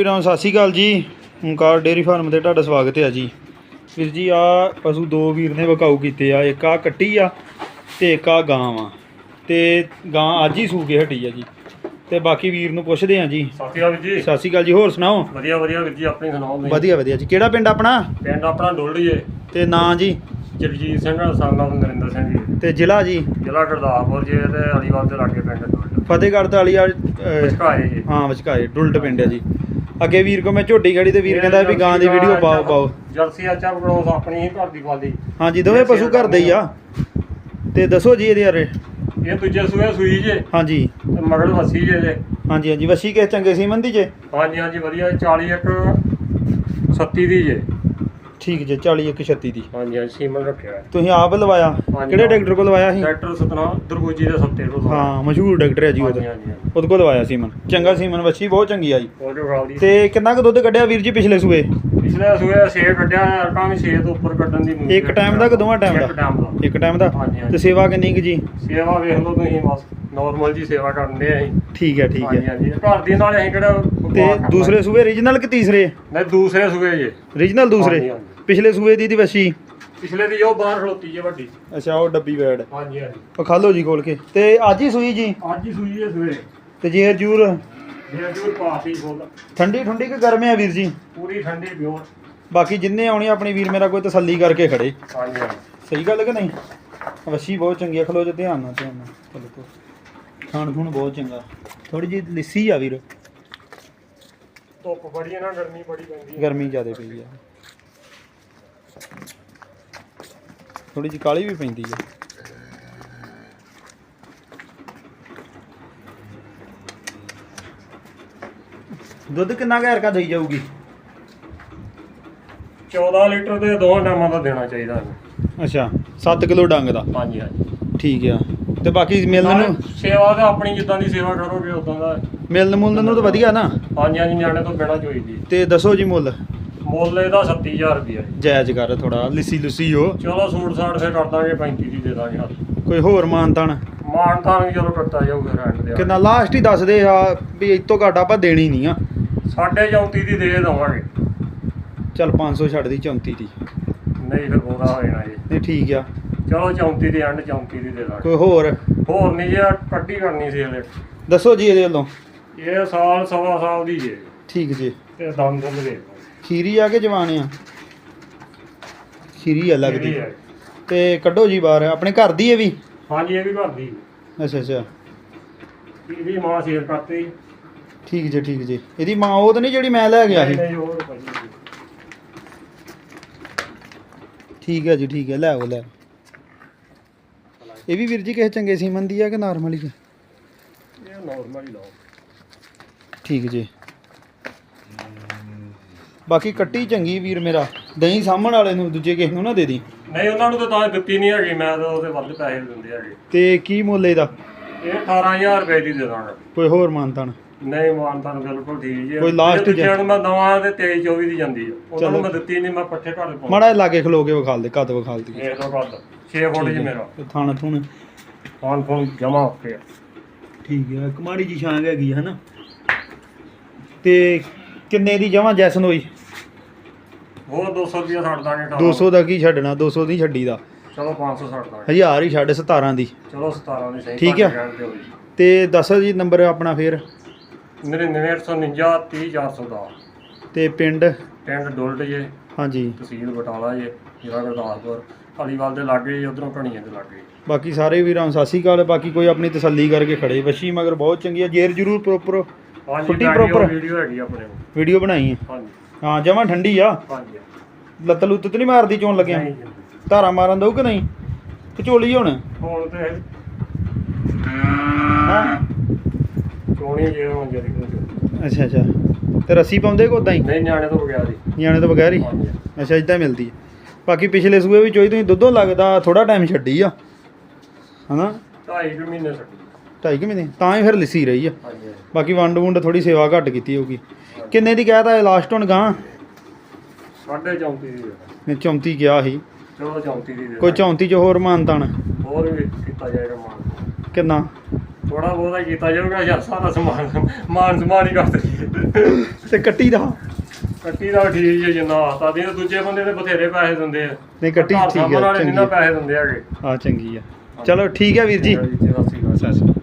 ਵੀਰਾਂ ਨੂੰ ਸਤਿ ਸ਼੍ਰੀ ਅਕਾਲ ਜੀ। ਓਂਕਾਰ ਡੇਅਰੀ ਫਾਰਮ ਤੇ ਤੁਹਾਡਾ ਸਵਾਗਤ ਹੈ ਜੀ। ਵੀਰ ਜੀ ਆ ਪਸ਼ੂ ਦੋ ਵੀਰ ਨੇ ਵਕਾਊ ਕੀਤੇ ਆ। ਇੱਕ ਆ ਕੱਟੀ ਆ ਤੇ ਇੱਕ ਆ ਗਾਂ ਆ। ਤੇ ਗਾਂ ਅੱਜ ਹੀ ਸੂ ਕੇ ਹਟੀ ਆ ਜੀ। ਤੇ ਬਾਕੀ ਵੀਰ ਨੂੰ ਪੁੱਛਦੇ ਆ ਜੀ। ਸਤਿ ਸ਼੍ਰੀ ਅਕਾਲ ਜੀ। ਸਤਿ ਸ਼੍ਰੀ ਅਕਾਲ ਜੀ ਹੋਰ ਸੁਣਾਓ? ਵਧੀਆ ਵਧੀਆ ਵੀਰ ਜੀ ਆਪਣੀ ਸੁਣਾਓ? ਵਧੀਆ ਵਧੀਆ ਜੀ। ਕਿਹੜਾ ਪਿੰਡ ਆਪਣਾ? ਪਿੰਡ ਆਪਣਾ ਡੋਲੜੀਏ ਤੇ ਨਾਂ ਜੀ? ਜਗਜੀਤ ਸਿੰਘ ਸਾਲਾ ਨਰਿੰਦਰ ਸਿੰਘ ਜੀ। ਤੇ ਜ਼ਿਲ੍ਹਾ ਜੀ? ਜ਼ਿਲ੍ਹਾ ਗੁਰਦਾਸਪੁਰ ਜੀ ਤੇ ਅਲੀਵਾਲ ਦੇ ਲਾਗੇ ਪਿੰਡ ਡੋਲੜ। ਫਤਿਹਗੜ੍ਹ ਤੇ ਵਾਲੀ ਆ ਅਹ, ਵਿਚਕਾਏ ਜੀ। ਹਾਂ ਵਿਚਕਾਏ ਡੁਲਟ ਪਿੰਡ ਆ ਜੀ। ਅੱਗੇ ਵੀਰ ਕੋ ਮੈਂ ਝੋਟੀ ਖੜੀ ਤੇ ਵੀਰ ਕਹਿੰਦਾ ਵੀ ਗਾਂ ਦੀ ਵੀਡੀਓ ਪਾਓ ਪਾਓ। ਜਰਸੀ ਆਚਾ ਬਗੜੋਸ ਆਪਣੀ ਹੀ ਘਰ ਦੀ ਪਾਲੀ। ਹਾਂਜੀ ਦੋਵੇਂ ਪਸ਼ੂ ਘਰ ਦੇ ਹੀ ਆ। ਤੇ ਦੱਸੋ ਜੀ ਇਹਦੇ ਬਾਰੇ। ਇਹ ਦੂਜੇ ਸੂਏ ਸੂਈ ਜੇ। ਹਾਂਜੀ। ਤੇ ਮਗਰ ਵਸੀ ਜੇ ਜੇ। ਹਾਂਜੀ ਹਾਂਜੀ। ਵਸੀ ਕਿਸ ਚੰਗੇ ਸੀਮਨ ਦੀ ਜੇ? ਹਾਂਜੀ ਹਾਂਜੀ ਵਧੀਆ। 40 ਇੱਕ 37 ਦੀ ਜੇ। ਠੀਕ ਜੇ 40 ਇੱਕ 36 ਦੀ। ਹਾਂਜੀ ਹਾਂਜੀ ਸੀਮਨ ਰੱਖਿਆ ਹੈ ਤੁਸੀਂ ਆਪ ਲਵਾਇਆ? ਹਾਂਜੀ। ਕਿਹੜੇ ਡਾਕਟਰ ਕੋਲ ਲਵਾਇਆ ਸੀ? ਡਾਕਟਰ ਸਤਨਾਮ ਦਰਗੋਜੀ ਦੇ ਸੱਤੇ ਤੋਂ ਹਾਂ ਮਸ਼ਹੂਰ ਡਾਕਟਰ ਹੈ ਜੀ ਹਾਂਜੀ ਉਹਦਾ ਹਾਂਜੀ। ਉਹਦੇ ਕੋਲ ਲਵਾਇਆ ਸੀਮਨ ਚੰਗਾ ਸੀਮਨ ਵਸੀ ਬਹੁਤ ਚੰਗੀ ਆਈ। ਉਹ ਦੀ ਤੇ ਕਿੰਨਾ ਕੁ ਦੁੱਧ ਕੱਢਿਆ ਵੀਰ ਜੀ ਪਿਛਲੇ ਸੂਏ? ਪਿਛਲੇ ਸੂਏ ਛੇ ਕੱਢਿਆ ਅਰਕਾਂ ਵੀ ਛੇ ਤੋਂ ਉੱਪਰ ਕੱਢਣ ਦੀ ਉਮੀਦ ਇੱਕ ਟਾਈਮ ਦਾ ਕਿ ਦੋਵਾਂ ਟਾਈਮ ਇੱਕ ਦਾ ਟਾਈਮ ਦਾ। ਇੱਕ ਟਾਈਮ ਦਾ? ਹਾਂਜੀ, ਹਾਂਜੀ। ਤੇ ਸੇਵਾ ਕਿੰਨੀ ਕੁ ਜੀ? ਸੇਵਾ ਵੇਖ ਲਓ ਤੁਸੀਂ ਬਸ। ਨਾਰਮਲ ਜੀ ਸੇਵਾ ਕਰਦੇ ਆ ਅਸੀਂ। ਠੀਕ ਹੈ ਠੀਕ ਹਾਂਜੀ ਹੈ। ਹਾਂਜੀ ਘਰ ਦੀ ਨਾਲ ਅਸੀਂ ਕਿਹੜਾ ਤੇ ਦੂਸਰੇ ਸੂਏ ਰੀਜਨਲ ਕਿ ਤੀਸਰੇ? ਨਹੀਂ ਦੂਸਰੇ ਸੂਏ ਜੇ। ਰੀਜਨਲ ਦੂਸਰੇ? ਹਾਂਜੀ। ਪਿਛਲੇ ਸੂਏ ਦੀ ਦੀ ਵਸੀ ਪਿਛਲੇ ਦੀ ਉਹ ਬਾਹਰ ਖਲੋਤੀ ਜੇ ਵੱਡੀ। ਅੱਛਾ ਉਹ ਡੱਬੀ ਬੈਡ। ਹਾਂਜੀ ਹਾਂਜੀ। ਉਹ ਖਾ ਲਓ ਜੀ ਖੋਲ ਕੇ। ਤੇ ਅੱਜ ਹੀ ਸੂਈ ਜੀ? ਅੱਜ ਹੀ ਸੂਈ ਜੇ ਸਵੇਰੇ। ਤੇ ਜੇਰ ਜੂਰ? ਜੇ ਜੂਰ ਪਾਤੀ ਫੁੱਲ ਠੰਡੀ ਠੰਡੀ ਕਿ ਗਰਮ ਆ ਵੀਰ ਜੀ? ਪੂਰੀ ਠੰਡੀ ਪਿਓਰ ਬਾਕੀ ਜਿੰਨੇ ਆਉਣੀ ਆਪਣੀ ਵੀਰ ਮੇਰਾ ਕੋਈ ਤਸੱਲੀ ਕਰਕੇ ਖੜੇ। ਹਾਂਜੀ ਹਾਂਜੀ। ਸਹੀ ਗੱਲ ਕਿ ਨਹੀਂ? ਵਸ਼ੀ ਬਹੁਤ ਚੰਗੀ ਆ। ਖਲੋ ਜੇ ਧਿਆਨ ਨਾਲ ਧਿਆਨ ਨਾਲ। ਚਲੋ ਖਾਣ ਖੂਣ ਬਹੁਤ ਚੰਗਾ। ਥੋੜੀ ਜਿਹੀ ਲਿੱਸੀ ਆ ਵੀਰ। ਧੁੱਪ ਬੜੀ ਹੈ ਨਾ ਗਰਮੀ ਬੜੀ ਪੈਂਦੀ ਹੈ ਗਰਮੀ ਜ਼ਿਆਦਾ ਪਈ ਆ। ਥੋੜੀ ਜਿਹੀ ਕਾਲੀ ਵੀ ਪੈਂਦੀ ਆ। ਦੁੱਧ ਕਿੰਨਾ ਘਰ ਕਾ ਦੇਈ ਜਾਊਗੀ? 14 ਲੀਟਰ ਦੇ ਦੋਹਾਂ ਟਾਈਮਾਂ ਦਾ ਦੇਣਾ ਚਾਹੀਦਾ। ਅੱਛਾ 7 ਕਿਲੋ ਡੰਗ ਦਾ। ਹਾਂਜੀ ਹਾਂਜੀ। ਠੀਕ ਆ। ਤੇ ਬਾਕੀ ਮਿਲਣ ਨੂੰ ਸੇਵਾ ਤਾਂ ਆਪਣੀ ਜਿੱਦਾਂ ਦੀ ਸੇਵਾ ਕਰੋਗੇ ਉਦਾਂ ਦਾ ਮਿਲਣ ਮੁਲਣ ਨੂੰ ਤਾਂ ਵਧੀਆ ਨਾ। ਹਾਂਜੀ ਹਾਂਜੀ ਨਿਆਣੇ ਤੋਂ ਬਿਨਾ ਚਾਹੀਦੀ ਤੇ ਦੱਸੋ ਜੀ ਮੁੱਲ। ਮੁੱਲ ਇਹਦਾ 37000 ਰੁਪਇਆ ਜੀ। ਜਾਇਜ਼ ਕਰ ਥੋੜਾ ਲਿੱਸੀ ਲੁੱਸੀ ਹੋ। ਚਲੋ ਸੂਟ ਸਾਟ ਫੇਰ ਕਰ ਦਾਂਗੇ 35 ਦੀ ਦੇ ਦਾਂਗੇ ਹੱਥ। ਕੋਈ ਹੋਰ ਮਾਨਤਾਨ? ਮਾਨ ਤਾਂ ਵੀ ਚਲੋ ਕਰਤਾ ਜਾਊਗਾ ਰੈਂਟ ਦੇ ਕਿੰਨਾ ਲਾਸਟ ਹੀ ਦੱਸ ਦੇ ਆ ਵੀ ਇਸ ਤੋਂ ਘੱਟ ਆਪਾਂ ਦੇਣੀ ਨਹੀਂ ਆ। ਸਾਢੇ 34 ਦੀ ਦੇ ਦਵਾਂਗੇ। ਚੱਲ 500 ਛੱਡ ਦੀ 34 ਦੀ। ਨਹੀਂ ਫਿਰ ਬੋਦਾ ਹੋ ਜਾਣਾ ਜੀ। ਨਹੀਂ ਠੀਕ ਆ। ਚਲੋ 34 ਦੀ ਐਂਡ 34 ਦੀ ਦੇ ਦਾਂਗੇ ਕੋਈ ਹੋਰ? ਹੋਰ ਨਹੀਂ ਜੇ ਕੱਟੀ ਕਰਨੀ ਸੀ ਹਲੇ। ਦੱਸੋ ਜੀ ਇਹਦੇ ਵੱਲੋਂ। ਇਹ ਸਾਲ ਸਵਾ ਸਾਲ ਦੀ ਜੇ। ਠੀਕ ਜੀ। ਤੇ ਦਮ ਦਮ ਦੇ। ਖੀਰੀ ਆ ਕੇ ਜਵਾਨ ਆ? ਖੀਰੀ ਆ ਲੱਗਦੀ। ਇਹਦੀ ਹੈ। ਤੇ ਕੱਢੋ ਜੀ ਬਾਹਰ ਆਪਣੇ ਘਰ ਦੀ ਇਹ ਵੀ? ਹਾਂਜੀ ਇਹ ਵੀ ਘਰ ਦੀ। ਅੱਛਾ ਅੱਛਾ। ਇਹਦੀ ਮਾਂ ਸ਼ੇਰ ਕਰਤੀ। ਠੀਕ ਜੀ ਠੀਕ ਜੀ। ਇਹਦੀ ਮਾਂ ਉਹ ਤਾਂ ਨਹੀਂ ਜਿਹੜੀ ਮੈਂ ਲੈ ਗਿਆ ਸੀ? ਨਹੀਂ। ਠੀਕ ਹੈ ਜੀ ਠੀਕ ਹੈ। ਲੈ ਆਓ ਲੈ ਆਓ। ਇਹ ਵੀ ਵੀਰ ਜੀ ਕਿਸੇ ਚੰਗੇ ਸੀਮਨ ਦੀ ਆ ਕਿ ਨਾਰਮਲ ਹੀ ਆ? ਇਹ ਨਾਰਮਲ ਹੀ ਲਾਓ ਠੀਕ ਜੀ। ਬਾਕੀ ਕੱਟੀ ਚੰਗੀ ਵੀਰ ਮੇਰਾ। ਦਹੀਂ ਸਾਹਮਣ ਵਾਲੇ ਨੂੰ ਦੂਜੇ ਕਿਸੇ ਨੂੰ ਨਾ ਦੇ ਦੀ। ਨਹੀਂ ਉਹਨਾਂ ਨੂੰ ਤਾਂ ਤਾਂ ਦਿੱਤੀ ਨਹੀਂ ਹੈਗੀ ਮੈਂ ਤਾਂ ਉਹਦੇ ਵੱਧ ਪੈਸੇ ਦਿੰਦੇ ਹੈਗੇ। ਤੇ ਕੀ ਮੁੱਲ ਇਹਦਾ? ਇਹ 18000 ਰੁਪਏ ਦੀ ਦੇ ਦਾਂਗਾ। ਕੋਈ ਹੋਰ ਮਾਨਤਾਨ? ਨਹੀਂ ਮਾਨਤਾ ਨੂੰ ਬਿਲਕੁਲ ਠੀਕ ਜੀ। ਕੋਈ last ਜੇ ਮੈਂ ਦਵਾਂ ਤੇ 23 24 ਦੀ ਜਾਂਦੀ ਆ। ਉਹਨਾਂ। ਨੂੰ ਮੈਂ ਦਿੱਤੀ ਨਹੀਂ ਮੈਂ ਪੱਠੇ ਘਰ ਪਾਉਂ ਮਾੜਾ ਜਿਹਾ ਲਾਗੇ ਖਲੋ ਕੇ ਵਿਖਾਲ ਦੇ ਕੱਦ ਵਿਖਾਲ ਦੀ। ਇਹ ਲੋ ਗੱਲ 6 ਫੁੱਟ ਜੀ ਮੇਰਾ। ਤੇ ਥਣ ਥੁਣ। ਫੋਨ ਫੋਨ ਜਮਾ ਹੋ ਗਿਆ ਠੀਕ ਹੈ ਕਮਾੜੀ ਜੀ ਛਾਂਗ ਹੈਗੀ ਹੈ ਨਾ ਤੇ ਕਿੰਨੇ ਦੀ ਜਮਾ ਜੈਸਨ ਹੋਈ? ਹੋਰ 200 ਰੁਪਇਆ ਛੱਡ ਦਾਂਗੇ ਘਰ। 200 ਦਾ ਕੀ ਛੱਡਣਾ 200 ਦੀ ਛੱਡੀ ਦਾ। ਚਲੋ 500 ਛੱਡ ਦਾਂਗੇ। ਹੀ ਛੱਡ 17 ਦੀ। ਚਲੋ 17 ਦੀ ਸਹੀ ਠੀਕ ਆ। ਘੱਟ ਕਹਿਣ ਦਿਓ ਜੀ। ਤੇ ਦੱਸੋ ਜੀ ਨੰਬਰ ਆਪਣਾ ਫੇਰ। 9949 30410 ਤੇ ਪਿੰਡ? ਪਿੰਡ ਡੋਲਟ ਜੇ। ਹਾਂਜੀ। ਤਹਿਸੀਲ ਬਟਾਲਾ ਜੇ ਜ਼ਿਲ੍ਹਾ ਗੁਰਦਾਸਪੁਰ। ਅਲੀਵਾਲ ਦੇ ਲਾਗੇ ਜੀ ਉਧਰੋਂ ਘਣੀਆਂ ਦੇ ਲਾਗੇ ਬਾਕੀ ਸਾਰੇ ਵੀਰਾਂ ਨੂੰ ਸਤਿ ਸ਼੍ਰੀ ਅਕਾਲ। ਬਾਕੀ ਕੋਈ ਆਪਣੀ ਤਸੱਲੀ ਕਰਕੇ ਖੜੇ। ਵਸ਼ੀ ਮਗਰ ਬਹੁਤ ਚੰਗੀ ਹੈ ਜੇਰ ਜਰੂਰ ਪ੍ਰੋਪਰ ਹਾਂਜੀ ਫੁੱਟੀ proper? ਵੀਡੀਓ ਹੈਗੀ ਆਪਣੇ ਕੋਲ। ਵੀਡੀਓ ਬਣਾਈ ਹੈ ਹਾਂਜੀ। ਹਾਂ ਜਮਾ ਠੰਡੀ ਆ। ਹਾਂਜੀ ਲੱਤ ਲੁੱਤ ਤੇ ਨਹੀਂ ਮਾਰਦੀ ਚੋਣ ਲੱਗਿਆ? ਨਹੀਂ ਜੀ। ਧਾਰਾ ਮਾਰਨ ਦਊ ਕਿ ਨਹੀਂ? ਕਚੋਲੀ ਹੁਣ? ਹੁਣ ਤੇ ਹਾਂ? ਚੋਣੀ ਜੇ ਹੁਣ ਜਰੀ ਕੋਲ ਅੱਛਾ ਅੱਛਾ। ਤੇ ਰੱਸੀ ਪਾਉਂਦੇ ਕੋ ਉਦਾਂ ਹੀ? ਨਹੀਂ ਨਿਆਣੇ ਤੋਂ ਬਗਿਆ ਜੀ ਨਿਆਣੇ ਤੋਂ ਬਗੈਰ ਹੀ? ਹਾਂਜੀ। ਅੱਛਾ ਇਦਾਂ ਮਿਲਦੀ ਹੈ। ਬਾਕੀ ਪਿਛਲੇ ਸੂਏ ਵੀ ਚੋਈ ਤੁਸੀਂ ਦੁੱਧੋਂ ਲੱਗਦਾ ਥੋੜਾ ਟਾਈਮ ਛੱਡੀ ਆ। ਹਨਾ? ਢਾਈ ਕੁ ਮਹੀਨੇ ਛੱਡੀ। ਢਾਈ ਕਿ ਮਹੀਨੇ? ਤਾਂ ਹੀ ਫਿਰ ਲਿੱਸੀ ਰਹੀ ਆ। ਹਾਂਜੀ ਬਾਕੀ ਵੰਡ ਵੁੰਡ ਥੋੜੀ ਸੇਵਾ ਘੱਟ ਕੀਤੀ ਹੋਊਗੀ। ਕਿੰਨੇ ਦੀ ਕਹਿਤਾ ਲਾਸਟ ਹੁਣ ਗਾਂ? ਸਾਢੇ 34 ਦੀ ਦੇ ਦਾਂਗੇ। 34 ਗਿਆ ਸੀ। ਚਲੋ 34 ਦੀ ਦੇ ਕੋਈ ਦਾਂਗੇ। 34 ਚ ਹੋਰ ਮਾਨਤਾਨ? ਹੋਰ ਵੀ ਕੀਤਾ ਜਾਏਗਾ ਮਾਨ ਕਿੰਨਾ? ਥੋੜਾ ਬਹੁਤਾ ਕੀਤਾ ਜਾਊਗਾ ਯਾਰ ਸਾਰਾ ਸਮਾਨ ਮਾਨ ਸਮਾਨ ਹੀ ਕਰ ਦਈਏ। ਤੇ ਕੱਟੀ ਦਾ? ਕੱਟੀ ਦਾ ਠੀਕ ਹੈ ਜਿੰਨਾ ਆਤਾ ਦੀ ਦੂਜੇ ਬੰਦੇ ਤੇ ਬਥੇਰੇ ਪੈਸੇ ਦਿੰਦੇ ਆ। ਨਹੀਂ ਕੱਟੀ ਠੀਕ ਹੈ ਚੰਗੀ ਆ ਪੈਸੇ ਦਿੰਦੇ ਹੈਗੇ। ਹਾਂ ਚੰਗੀ ਆ ਚਲੋ ਠੀਕ ਹੈ ਵੀਰ ਜੀ ਸਤਿ ਸ਼੍ਰੀ ਅਕਾਲ। ਸਤਿ ਸ਼੍ਰੀ ਅਕਾਲ।